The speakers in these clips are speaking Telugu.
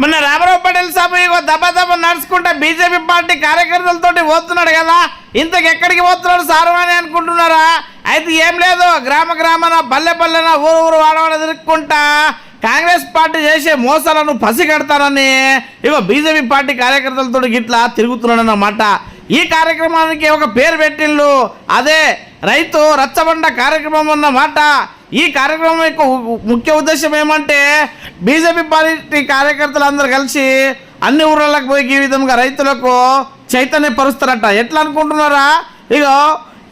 మొన్న రామారావు పటేల్ సాబు ఇగో దెబ్బ దెబ్బ నడుచుకుంటే బీజేపీ పార్టీ కార్యకర్తలతోటి పోతున్నాడు కదా. ఇంతకు ఎక్కడికి పోతున్నాడు సారు అని అనుకుంటున్నారా? అయితే ఏం లేదు గ్రామ గ్రామాన పల్లె పల్లెన ఊరు ఊరు వాడవాడ తిరుక్కుంటా. కాంగ్రెస్ పార్టీ చేసే మోసాలను పసిగడతారని ఇగో బీజేపీ పార్టీ కార్యకర్తలతో గిట్లా తిరుగుతున్నాడన్నమాట. ఈ కార్యక్రమానికి ఒక పేరు పెట్టిళ్ళు అదే రైతు రచ్చబండ కార్యక్రమం అన్నమాట. ఈ కార్యక్రమం యొక్క ముఖ్య ఉద్దేశం ఏమంటే బీజేపీ పార్టీ కార్యకర్తలు అందరు కలిసి అన్ని ఊర్లలోకి పోయి ఈ విధంగా రైతులకు చైతన్యపరుస్తారట. ఎట్లా అనుకుంటున్నారా? ఇగో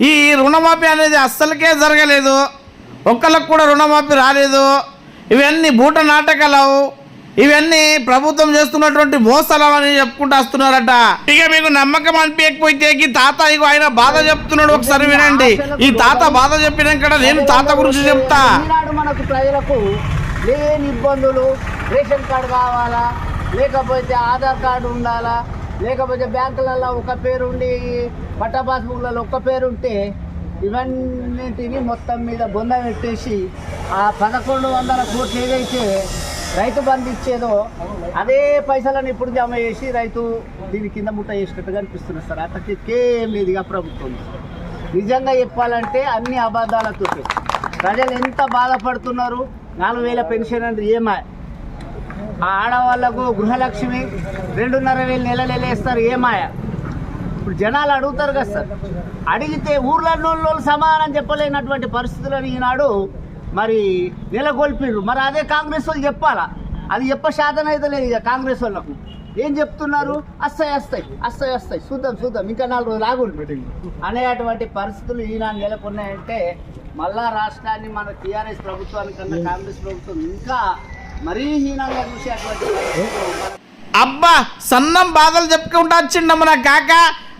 ఈ రుణమాఫీ అనేది అస్సలకే జరగలేదు. ఒక్కళ్ళకు కూడా రుణమాఫీ రాలేదు. ఇవన్నీ బూట నాటకాలు ఇవన్నీ ప్రభుత్వం చేస్తున్నటువంటి మోసాలు అని చెప్పుకుంటూ వస్తున్నారట. ఇక మీకు నమ్మకం అనిపించకపోతే ఈ తాత ఇగో ఆయన బాధ చెప్తున్నాడు ఒకసారి వినండి. ఈ తాత బాధ చెప్పినాక నేను తాత గురించి చెప్తా. మనకు ప్రజలకు లేని ఇబ్బందులు రేషన్ కార్డు కావాలా? లేకపోతే ఆధార్ కార్డు ఉండాలా? లేకపోతే బ్యాంకులలో ఒక పేరు ఉండి పట్టా పాస్బుక్లలో ఒక పేరు ఉంటే ఇవన్నిటిని మొత్తం మీద బొంద పెట్టేసి ఆ పదకొండు వందల కోట్లు ఏదైతే రైతు బంధు ఇచ్చేదో అదే పైసలను ఇప్పుడు జమ చేసి రైతు దీని కింద ముట్ట చేసినట్టుగా అనిపిస్తుంది సార్. అతకేం లేదు ఇక ప్రభుత్వం. నిజంగా చెప్పాలంటే అన్ని అబద్ధాలతో ప్రజలు ఎంత బాధపడుతున్నారు? నాలుగు వేల పెన్షన్ అంటే ఏమా? ఆ ఆడవాళ్ళకు గృహలక్ష్మి రెండున్నర వేలు నెలలు వెళ్ళేస్తారు ఏమాయ ఇప్పుడు జనాలు అడుగుతారు కదా సార్. అడిగితే ఊర్లలో సమానం చెప్పలేనటువంటి పరిస్థితులను ఈనాడు మరి నెలకొల్పిండ్రు మరి అదే కాంగ్రెస్ వాళ్ళు చెప్పాలా? అది చెప్ప శాతం అయితే లేదు ఇక కాంగ్రెస్ వాళ్ళకు. ఏం చెప్తున్నారు? వస్తాయి వస్తాయి వస్తాయి వస్తాయి చూద్దాం చూద్దాం. ఇంకా నాలుగు రోజులు ఆగుండి అనేటువంటి పరిస్థితులు ఈనాడు నెలకొన్నాయంటే మళ్ళా రాష్ట్రాన్ని మన టీఆర్ఎస్ ప్రభుత్వానికన్నా కాంగ్రెస్ ప్రభుత్వం ఇంకా మరీ హీనంగా చూసేటువంటి అబ్బా సన్నం బాధలు చెప్పుకుంటా వచ్చిండమ్మ నా కాక.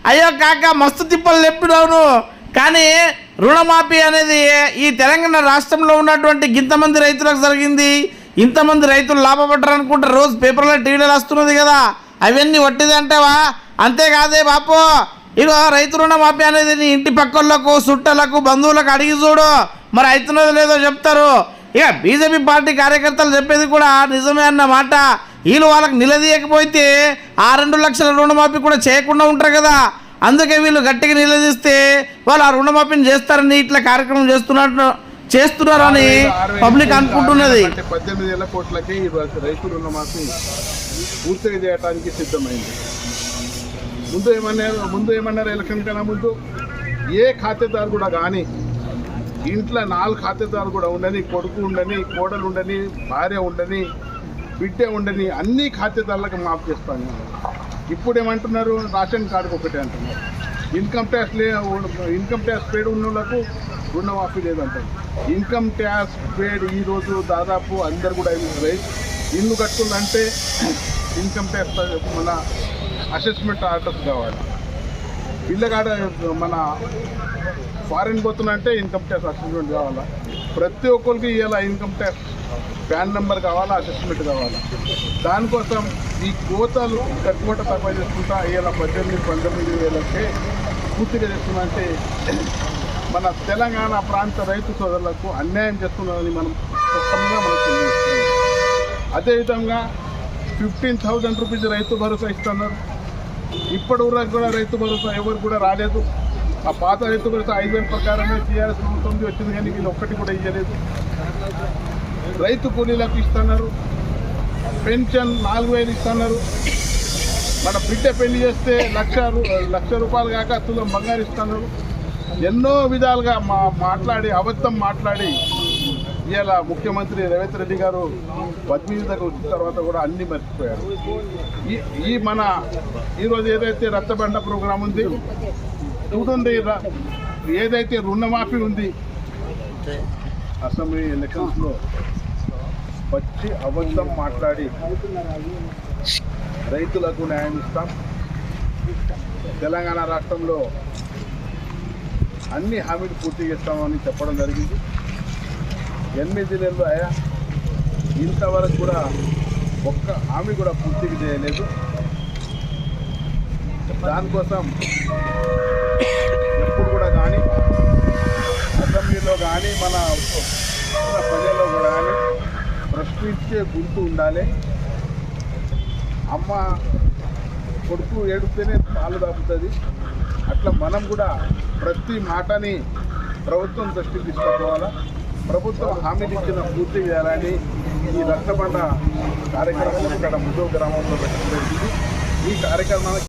అయ్యో కాక మస్తు తిప్పలు చెప్పినావును కానీ రుణమాఫీ అనేది ఈ తెలంగాణ రాష్ట్రంలో ఉన్నటువంటి ఇంతమంది రైతులకు జరిగింది. ఇంతమంది రైతులు లాభపడ్డారు అనుకుంటే రోజు పేపర్లో టీవీలో వస్తున్నది కదా. అవన్నీ వట్టిది అంటావా అంతేకాదే బాపు. ఇగో రైతు రుణమాఫీ అనేది నీ ఇంటి పక్కలకు చుట్టలకు బంధువులకు అడిగి చూడు. మరి అవుతున్నదో లేదో చెప్తారు. ఇక బీజేపీ పార్టీ కార్యకర్తలు చెప్పేది కూడా నిజమే అన్నమాట వీళ్ళు వాళ్ళకి నిలదీయకపోతే ఆ రెండు లక్షల రుణమాఫీ కూడా చేయకుండా ఉంటారు కదా. అందుకే వీళ్ళు గట్టిగా నిలదీస్తే వాళ్ళు ఆ రుణమాఫీని చేస్తారని ఇట్లా కార్యక్రమం చేస్తున్నట్టు చేస్తున్నారని పబ్లిక్ అనుకుంటున్నది. పద్దెనిమిది వేల కోట్లకి రైతు రుణమాఫీ పూర్తిగా చేయడానికి సిద్ధమైంది. ముందు ఏమన్నారు ముందు ఏమన్నారు ఎలక్షన్ కన్నా ముందు ఏ ఖాతాదారు కూడా కానీ ఇంట్లో నాలుగు ఖాతాదారు కూడా ఉండని కొడుకు ఉండని కోడలు ఉండని భార్య ఉండని బిడ్డ ఉండని అన్ని ఖాతాదారులకు మాఫ్ చేస్తాను. ఇప్పుడు ఏమంటున్నారు రేషన్ కార్డుకు ఒకటే అంటున్నారు. ఇన్కమ్ ట్యాక్స్ లే ఇన్కమ్ ట్యాక్స్ పేడ్ ఉన్న వాళ్ళకు రుణమాఫీ లేదంటారు. ఇన్కమ్ ట్యాక్స్ పేడ్ ఈరోజు దాదాపు అందరు కూడా రైతు ఇల్లు కట్టుకుందంటే ఇన్కమ్ ట్యాక్స్ మన అసెస్మెంట్ ఆర్డర్స్ కావాలి. ఇళ్ళ కాడ మన ఫారిన్ పోతున్నంటే ఇన్కమ్ ట్యాక్స్ అసెస్మెంట్ కావాలా? ప్రతి ఒక్కరికి ఇలా ఇన్కమ్ ట్యాక్స్ ప్యాన్ నెంబర్ కావాలా? అసెస్మెంట్ కావాలా? దానికోసం ఈ కోతలు కోట తక్కువ చేసుకుంటా ఇవాళ పద్దెనిమిది పంతొమ్మిది వేలకే పూర్తిగా చేస్తుందంటే మన తెలంగాణ ప్రాంత రైతు సోదరులకు అన్యాయం చేస్తున్నారని మనం స్పష్టంగా మనకు తెలియజేస్తుంది అదేవిధంగా fifteen thousand rupees Rythu Bharosa ఇస్తున్నారు. ఇప్పటి వరకు కూడా రైతు భరోసా ఎవరు కూడా రాలేదు. ఆ పాత రైతు భరోసా ఐదు వేల ప్రకారమే టీఆర్ఎస్ ప్రభుత్వం వచ్చింది కానీ వీళ్ళు ఒక్కటి కూడా ఇవ్వలేదు రైతు కూలీలకు ఇస్తున్నారు. పెన్షన్ నాలుగు వేలు ఇస్తున్నారు. మన బిడ్డ పెళ్ళి చేస్తే లక్ష రూ- లక్ష రూపాయలు కాక తులం బంగారు ఇస్తున్నారు. ఎన్నో విధాలుగా మా మాట్లాడి అబద్ధం మాట్లాడి ఇవాళ ముఖ్యమంత్రి రేవంత్ రెడ్డి గారు పద్మీదకు వచ్చిన తర్వాత కూడా అన్ని మర్చిపోయారు. ఈ ఈ మన ఈరోజు ఏదైతే రచ్చబండ ప్రోగ్రాం ఉంది చూడండి ఏదైతే రుణమాఫీ ఉంది అసెంబ్లీ ఎలక్షన్స్లో వచ్చి అబద్ధం మాట్లాడి రైతులకు న్యాయం ఇస్తాం. తెలంగాణ రాష్ట్రంలో అన్ని హామీలు పూర్తి చేస్తామని చెప్పడం జరిగింది. ఎనిమిది నెలలు అయ్యా. ఇంతవరకు కూడా ఒక్క హామీ కూడా పూర్తిగా చేయలేదు. దానికోసం ఎప్పుడు కూడా కానీ అసెంబ్లీలో కానీ మన మన ప్రజల్లో కూడా కానీ ప్రశ్నించే గుర్తు ఉండాలి. అమ్మ కొడుకు ఏడిస్తేనే పాలు దాపుతుంది అట్లా మనం కూడా ప్రతి మాటని ప్రభుత్వం దృష్టికి తీసుకుపోవాలా? ప్రభుత్వం హామీలు ఇచ్చిన పూర్తి చేయాలని ఈ రక్తబండ కార్యక్రమం ఇక్కడ ముందు గ్రామంలో పెట్టడం జరిగింది. ఈ కార్యక్రమానికి